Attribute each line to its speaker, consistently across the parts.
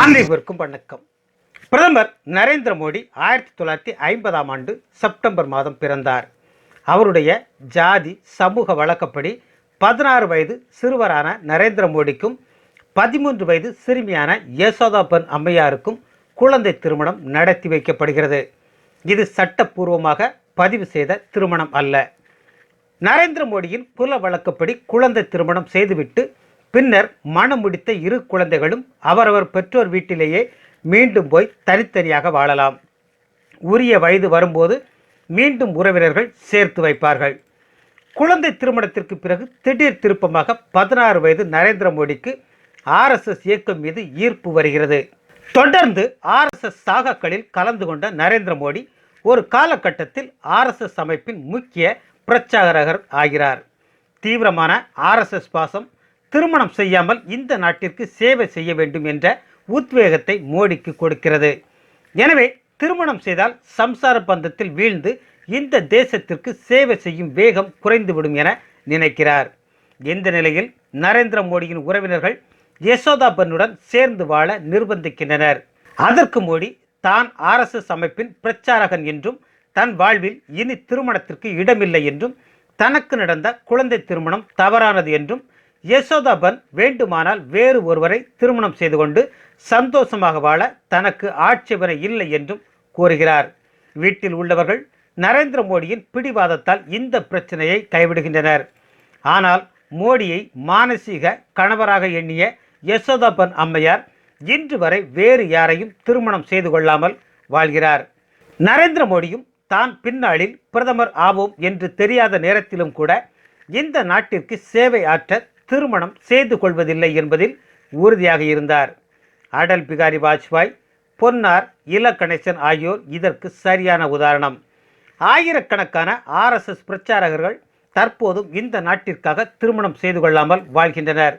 Speaker 1: அனைவருக்கும் வணக்கம். பிரதமர் நரேந்திர மோடி ஆயிரத்தி தொள்ளாயிரத்தி ஐம்பதாம் ஆண்டு செப்டம்பர் மாதம் பிறந்தார். அவருடைய ஜாதி சமூக வழக்கப்படி பதினாறு வயது சிறுவரான நரேந்திர மோடிக்கும் பதிமூன்று வயது சிறுமியான யசோதாபன் அம்மையாருக்கும் குழந்தை திருமணம் நடத்தி வைக்கப்படுகிறது. இது சட்டப்பூர்வமாக பதிவு செய்த திருமணம் அல்ல. நரேந்திர மோடியின் குல வழக்கப்படி குழந்தை திருமணம் செய்துவிட்டு பின்னர் மனம் முடித்த இரு குழந்தைகளும் அவரவர் பெற்றோர் வீட்டிலேயே மீண்டும் போய் தனித்தனியாக வாழலாம். உரிய வயது வரும்போது மீண்டும் உறவினர்கள் சேர்த்து வைப்பார்கள். குழந்தை திருமணத்திற்கு பிறகு திடீர் திருப்பமாக பதினாறு வயது நரேந்திர மோடிக்கு ஆர்எஸ்எஸ் இயக்கம் மீது ஈர்ப்பு வருகிறது. தொடர்ந்து ஆர்எஸ்எஸ் சாகாக்களில் கலந்து கொண்ட நரேந்திர மோடி ஒரு காலகட்டத்தில் ஆர்எஸ்எஸ் அமைப்பின் முக்கிய பிரச்சாரகர் ஆகிறார். தீவிரமான ஆர்எஸ்எஸ் பாசம் திருமணம் செய்யாமல் இந்த நாட்டிற்கு சேவை செய்ய வேண்டும் என்ற உத்வேகத்தை மோடிக்கு கொடுக்கிறது. எனவே திருமணம் செய்தால் சம்சார பந்தத்தில் வீழ்ந்து இந்த தேசத்திற்கு சேவை செய்யும் வேகம் குறைந்துவிடும் என நினைக்கிறார். இந்த நிலையில் நரேந்திர மோடியின் உறவினர்கள் யசோதாபனுடன் சேர்ந்து வாழ நிர்பந்திக்கின்றனர். அதற்கு மோடி தான் ஆர்எஸ்எஸ் அமைப்பின் பிரச்சாரகன் என்றும் தன் வாழ்வில் இனி திருமணத்திற்கு இடமில்லை என்றும் தனக்கு நடந்த குழந்தை திருமணம் தவறானது என்றும் யசோதாபன் வேண்டுமானால் வேறு ஒருவரை திருமணம் செய்து கொண்டு சந்தோஷமாக வாழ தனக்கு ஆட்சேபனை இல்லை என்றும் கூறுகிறார். வீட்டில் உள்ளவர்கள் நரேந்திர மோடியின் பிடிவாதத்தால் இந்த பிரச்சனையை கைவிடுகின்றனர். ஆனால் மோடியை மானசீக கணவராக எண்ணிய யசோதாபன் அம்மையார் இன்று வரை வேறு யாரையும் திருமணம் செய்து கொள்ளாமல் வாழ்கிறார். நரேந்திர மோடியும் தான் பின்னாளில் பிரதமர் ஆவோம் என்று தெரியாத நேரத்திலும் கூட இந்த நாட்டிற்கு சேவை ஆற்ற திருமணம் செய்து கொள்வதில்லை என்பதில் உறுதியாக இருந்தார். அடல் பிகாரி வாஜ்பாய் பொன்னார் இல கணேசன் ஆகியோர் இதற்கு சரியான உதாரணம். ஆயிரக்கணக்கான ஆர்எஸ்எஸ் பிரச்சாரகர்கள் தற்போதும் இந்த நாட்டிற்காக திருமணம் செய்து கொள்ளாமல் வாழ்கின்றனர்.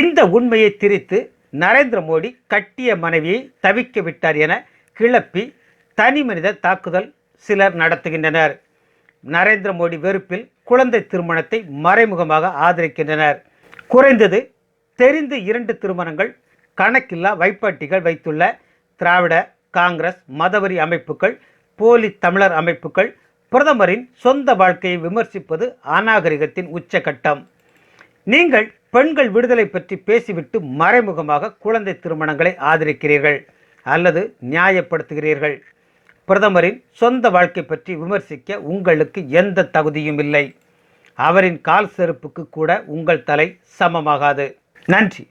Speaker 1: இந்த உண்மையை திரித்து நரேந்திர மோடி கட்டிய மனைவியை தவிக்க விட்டார் என கிளப்பி தனி மனித தாக்குதல் சிலர் நடத்துகின்றனர். நரேந்திர மோடி வெறுப்பில் குழந்தை திருமணத்தை மறைமுகமாக ஆதரிக்கின்றனர். குறைந்தது தெரிந்து இரண்டு திருமணங்கள் கணக்கில்லா வைப்பாட்டிகள் வைத்துள்ள திராவிட காங்கிரஸ் மதவரி அமைப்புகள் போலி தமிழர் அமைப்புகள் பிரதமரின் சொந்த வாழ்க்கையை விமர்சிப்பது அநாகரிகத்தின் உச்சகட்டம். நீங்கள் பெண்கள் விடுதலை பற்றி பேசிவிட்டு மறைமுகமாக குழந்தை திருமணங்களை ஆதரிக்கிறீர்கள் அல்லது நியாயப்படுத்துகிறீர்கள். பிரதமரின் சொந்த வாழ்க்கை பற்றி விமர்சிக்க உங்களுக்கு எந்த தகுதியும் இல்லை. அவரின் கால் செருப்புக்கு கூட உங்கள் தலை சமமாகாது. நன்றி.